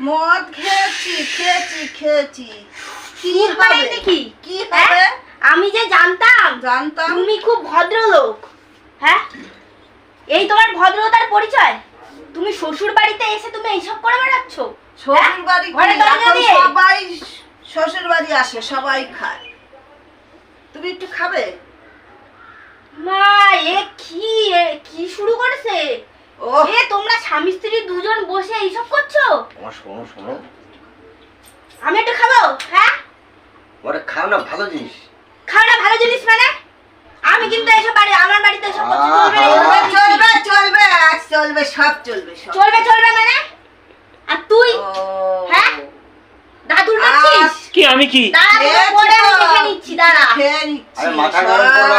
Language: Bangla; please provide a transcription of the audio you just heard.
মদ খেয়েছি খেয়েছি কি আমি যে জানতাম জানতাম তুমি খুব ভদ্রলোক হ্যাঁ এই তোমার ভদ্রতার পরিচয়? তুমি শ্বশুর বাড়িতে এসে তুমি এইসব করে বেড়াচ্ছ? শ্বশুর বাড়ি দিয়ে? সবাই শ্বশুর বাড়ি আসে সবাই খায়। তুমি একটু খাবে? মা এ কি? এ কি শুরু করেছে? ও এ তোমরা স্বামী স্ত্রী দুজন বসে এইসব করছ? আমার শোনো শোনো। আমি একটু খাব? হ্যাঁ? ওরে খাও না ভালো জিনিস। খাওয়াটা ভালো জিনিস মানে? আমি কিন্তু এসব বাড়ি আমার বাড়িতে এসব করছি আহা। চলবে না, চলবে বলে দিচ্ছি। চলবে আজ চলবে সব চলবে সব চলবে চলবে। মানে? আর তুই। হ্যাঁ? দাদুর আজ কি আমি কি? দাঁড়া পরে আমি দেখে নিচ্ছি দাঁড়া। মাথা গরম করো